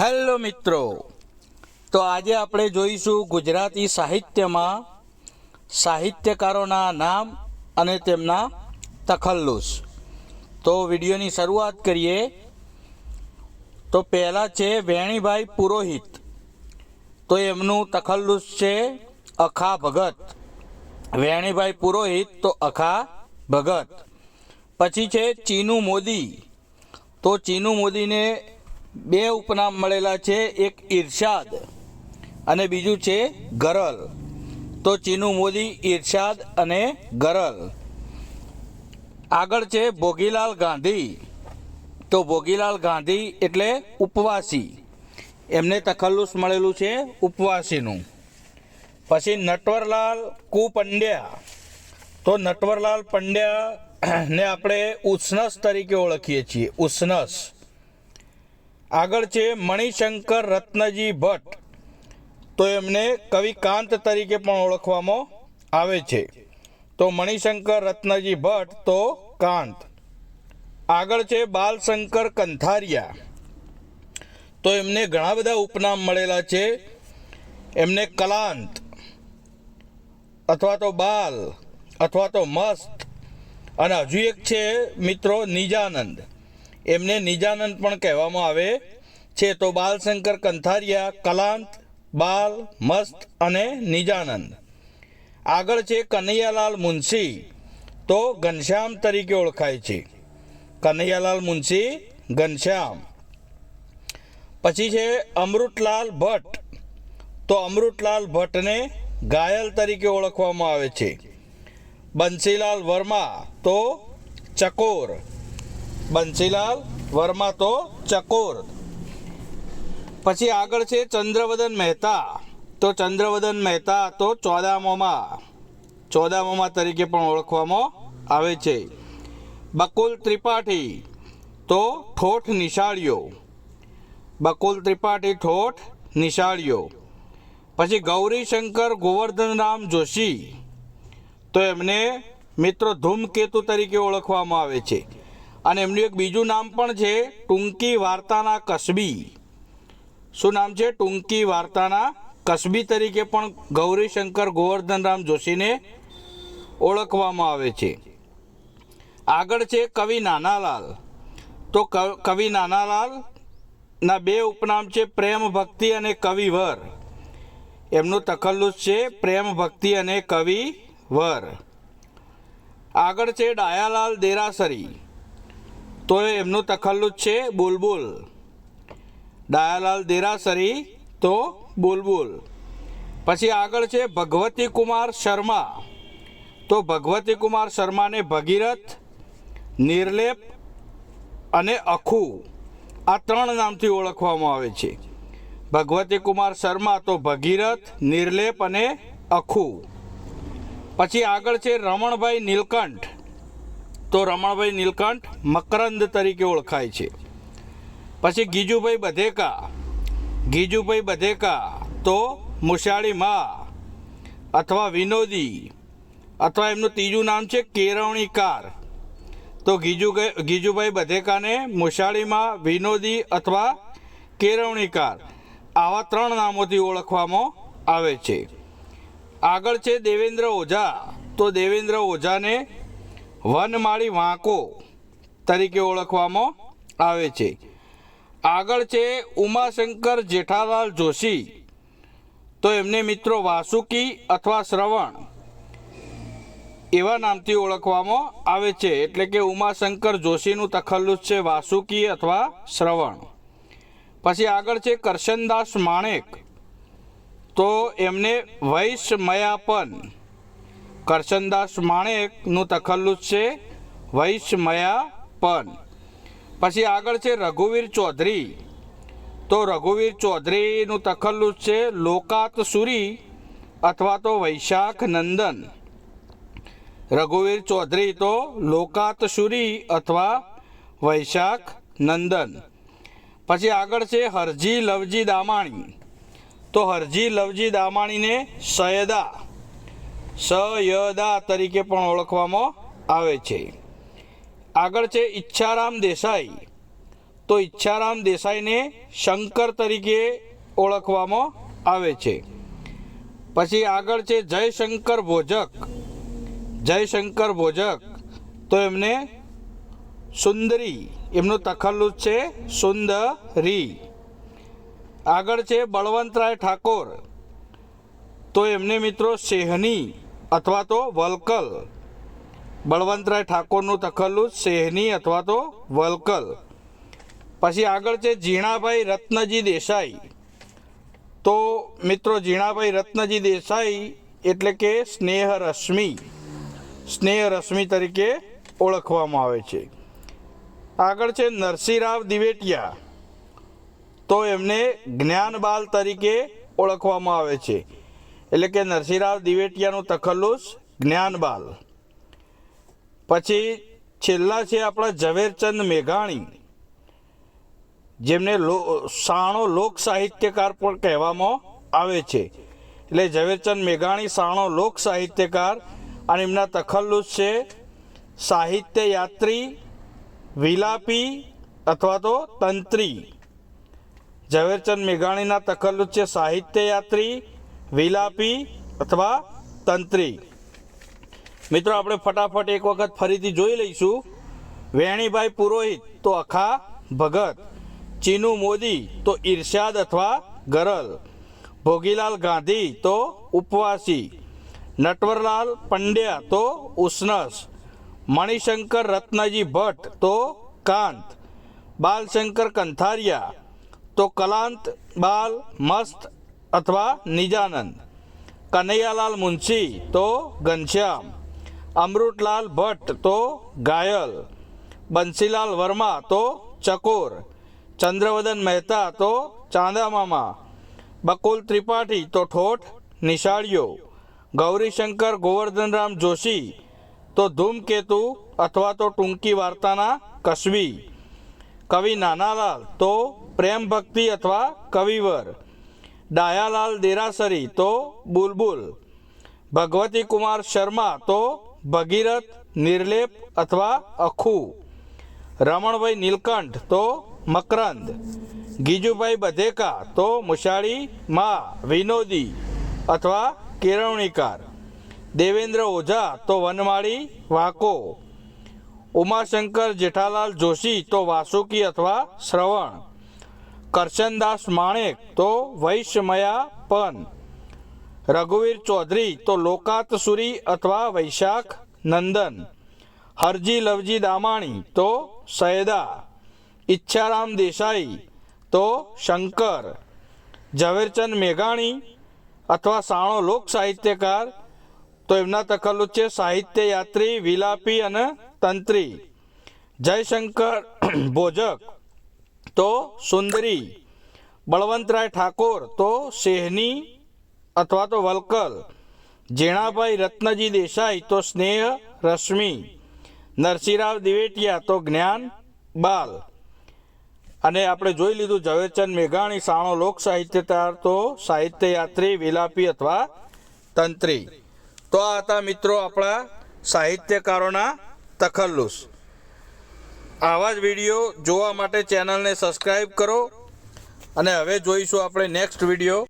Hello મિત્રો. તો આજે આપણે જોઈશું ગુજરાતી સાહિત્યમાં સાહિત્યકારોના નામ અને તેમના તખલ્લુસ. તો વિડીયોની શરૂઆત કરીએ. તો પહેલાં છે વેણીભાઈ પુરોહિત. તો એમનું તખલ્લુસ છે અખા ભગત. વેણીભાઈ પુરોહિત તો અખા ભગત. પછી છે ચીનુ મોદી. તો ચીનુ મોદીને બે ઉપનામ મળેલા છે, એક ઈર્ષાદ અને બીજું છે ગરલ. તો ચીનુ મોદી ઈર્ષાદ અને ગરલ. આગળ છે ભોગીલાલ ગાંધી. તો ભોગીલાલ ગાંધી એટલે ઉપવાસી. એમને તખલ્લુસ મળેલું છે ઉપવાસીનું. પછી નટવરલાલ કુ પંડ્યા તો નટવરલાલ પંડ્યા ને આપણે ઉષ્ણસ તરીકે ઓળખીએ છીએ ઉષ્ણસ આગળ છે મણિશંકર રત્નજી ભટ્ટ. તો એમને કવિ કાંત તરીકે પણ ઓળખવામાં આવે છે. તો મણિશંકર રત્નજી ભટ્ટ તો કાંત. આગળ છે બાલશંકર કંથારિયા. તો એમને ઘણા બધા ઉપનામ મળેલા છે. એમને કલાંત અથવા તો બાલ અથવા તો મસ્ત. અને હજુ એક છે મિત્રો નિજાનંદ. એમને નિજાનંદ પણ કહેવામાં આવે છે. તો બાલશંકર કંથારિયા, કલાંત, બાલ, મસ્ત અને નિજાનંદ. આગળ છે કનૈયાલાલ મુનશી. તો ઘનશ્યામ તરીકે ઓળખાય છે. કનૈયાલાલ મુનશી, ઘનશ્યામ. પછી છે અમૃતલાલ ભટ્ટ. તો અમૃતલાલ ભટ્ટને ઘાયલ તરીકે ઓળખવામાં આવે છે. બંસીલાલ વર્મા. તો ચકોર. બંસીલાલ, વર્મા તો ચકોર. પછી આગળ છે ચંદ્રવદન મહેતા. તો ચંદ્રવદન મહેતા તો ચોદામોમાં. ચોદામોમાં તરીકે પણ ઓળખવામાં આવે છે. બકુલ ત્રિપાઠી તો ઠોઠ નિશાળીઓ બકુલ ત્રિપાઠી ઠોઠ નિશાળીઓ પછી ગૌરીશંકર ગોવર્ધનરામ જોશી. તો એમને મિત્રો ધૂમકેતુ તરીકે ઓળખવામાં આવે છે. અને એમનું એક બીજું નામ પણ છે ટૂંકી વાર્તાના કસબી. શું નામ છે? ટૂંકી વાર્તાના કસબી તરીકે પણ ગૌરીશંકર ગોવર્ધનરામ જોશીને ઓળખવામાં આવે છે. આગળ છે કવિ નાનાલાલ. તો કવિ નાનાલાલના બે ઉપનામ છે પ્રેમ, ભક્તિ અને કવિવર એમનું તખલ્લુસ છે પ્રેમ, ભક્તિ અને કવિવર આગળ છે ડાયાલાલ દેરાસરી. તો એમનું તખલ્લુત છે બુલબુલ. દયાલાલ દેરાસરી તો બુલબુલ. પછી આગળ છે ભગવતી કુમાર શર્મા. તો ભગવતી કુમાર શર્માને ભગીરથ, નિર્લેપ અને અખુ. આ ત્રણ નામથી ઓળખવામાં આવે છે. ભગવતી કુમાર શર્મા તો ભગીરથ, નિર્લેપ અને અખુ. પછી આગળ છે રમણભાઈ નીલકંઠ. તો રમણભાઈ નીલકંઠ મકરંદ તરીકે ઓળખાય છે. પછી ગીજુભાઈ બધેકા. ગીજુભાઈ બધેકા તો મુશાળી મા અથવા વિનોદી અથવા એમનું ત્રીજું નામ છે કેરવણીકાર. તો ગીજુ ગીજુભાઈ બધેકાને મુશાળીમાં વિનોદી અથવા કેરવણીકાર આવા ત્રણ નામોથી ઓળખવામાં આવે છે. આગળ છે દેવેન્દ્ર ઓઝા. તો દેવેન્દ્ર ઓઝાને વનમાળી વાંકો તરીકે ઓળખવામાં આવે છે. આગળ છે ઉમાશંકર જેઠાલાલ જોશી. તો એમને મિત્રો વાસુકી અથવા શ્રવણ એવા નામથી ઓળખવામાં આવે છે. એટલે કે ઉમાશંકર જોશીનું તખલ્લુસ છે વાસુકી અથવા શ્રવણ. પછી આગળ છે કરશનદાસ માણેક. તો એમને વૈશ્મયાપન કરશનદાસ માણેકનું તખલ્લુસ છે વૈશ્મયાપન પછી આગળ છે રઘુવીર ચૌધરી. તો રઘુવીર ચૌધરીનું તખલ્લુસ છે લોકાત સુરી અથવા તો વૈશાખ નંદન. રઘુવીર ચૌધરી તો લોકાત સુરી અથવા વૈશાખ નંદન. પછી આગળ છે હરજી લવજી દામાણી. તો હરજી લવજી દામાણીને સયદા. સયદા તરીકે પણ ઓળખવામાં આવે છે. આગળ છે ઈચ્છારામ દેસાઈ. તો ઈચ્છારામ દેસાઈને શંકર તરીકે ઓળખવામાં આવે છે. પછી આગળ છે જયશંકર ભોજક. જયશંકર ભોજક. તો એમને સુંદરી. એમનું તખલ્લુસ છે સુંદરી. આગળ છે બળવંતરાય ઠાકોર. તો એમને મિત્રો સેહની. અથવા તો વલકલ. બળવંતરાય ઠાકોરનું તખલ્લું સેહની અથવા તો વલકલ. પછી આગળ છે ઝીણાભાઈ રત્નજી દેસાઈ. તો મિત્રો ઝીણાભાઈ રત્નજી દેસાઈ એટલે કે સ્નેહ રશ્મિ સ્નેહ રશ્મિ તરીકે ઓળખવામાં આવે છે. આગળ છે નરસિંહરાવ દિવેટિયા. તો એમને જ્ઞાનબાલ તરીકે ઓળખવામાં આવે છે. એટલે કે નરસિંહરાવ દિવેટિયાનું તખલ્લુસ, જ્ઞાનબાલ. પછી છેલ્લા છે આપણા ઝવેરચંદ મેઘાણી, જેમને લો, સાણો લોક સાહિત્યકાર પણ કહેવામાં આવે છે. એટલે ઝવેરચંદ મેઘાણી સાણો લોક સાહિત્યકાર અને એમના તખલ્લુસ છે સાહિત્ય યાત્રી, વિલાપી અથવા તો તંત્રી. ઝવેરચંદ મેઘાણીના તખલ્લુસ છે સાહિત્ય યાત્રી વિલાપી અથવા તંત્રી. મિત્રો, આપણે ફટાફટ એક વખત ફરીથી જોઈ લઈશું. વેણીભાઈ પુરોહિત તો અખા ભગત. ચીનુ મોદી તો ઈર્ષાદ અથવા ગરલ. ભોગીલાલ ગાંધી તો ઉપવાસી. નટવરલાલ પંડ્યા તો ઉષ્ણસ. મણિશંકર રત્નજી ભટ્ટ તો કાંત. બાલશંકર કંથારિયા તો કલાંત બાલ મસ્ત અથવા નિજાનંદ કનૈયાલાલ મુનશી તો ઘનશ્યામ અમૃતલાલ ભટ્ટ તો ગાયલ બંસીલાલ વર્મા તો ચકોર ચંદ્રવદન મહેતા તો ચાંદામામા બકુલ ત્રિપાઠી તો ઠોઠ નિશાળીઓ ગૌરીશંકર ગોવર્ધનરામ જોશી તો ધૂમકેતુ અથવા તો ટૂંકી વાર્તાના કસબી કવિ નાનાલાલ તો પ્રેમ ભક્તિ અથવા કવિવર ડાયાલાલ દેરાસરી તો બુલબુલ, ભગવતી કુમાર શર્મા તો ભગીરથ, નિર્લેપ અથવા અખુ, રમણભાઈ નીલકંઠ તો મકરંદ, ગીજુભાઈ બધેકા તો મુશાળી મા વિનોદી અથવા કેળવણીકાર, દેવેન્દ્ર ઓઝા તો વનમાળી વાકો, ઉમાશંકર જેઠાલાલ જોશી તો વાસુકી અથવા શ્રવણ કરશનદાસ માણેક તો વૈશ્યમયા પન રઘુવીર ચૌધરી તો લોકાતસુરી અથવા વૈશાખ નંદન. હરજી લવજી દામાણી તો સૈદા ઈચ્છારામ દેસાઈ તો શંકર. ઝવેરચંદ મેઘાણી અથવા સાણો લોક સાહિત્યકાર તો એમના તખલ્લુસ છે સાહિત્ય યાત્રી વિલાપી અને તંત્રી. જયશંકર ભોજક તો સુંદરી, બળવંતરાય ઠાકોર તો શેહની અથવા તો વલકલ, ઝીણાભાઈ રત્નજી દેસાઈ તો સ્નેહ રશ્મિ, નરસિંહરાવ દિવેટિયા તો જ્ઞાન બાલ. અને આપણે જોઈ લીધું ઝવેરચંદ મેઘાણી, સાણો લોક સાહિત્યકાર તો સાહિત્ય યાત્રી વિલાપી અથવા તંત્રી. તો આ હતા મિત્રો આપણા સાહિત્યકારોના તખલ્લુસ. આવા જ વીડિયો જોવા માટે ચેનલને સબસ્ક્રાઈબ કરો અને હવે જોઈશું આપણે નેક્સ્ટ વીડિયો.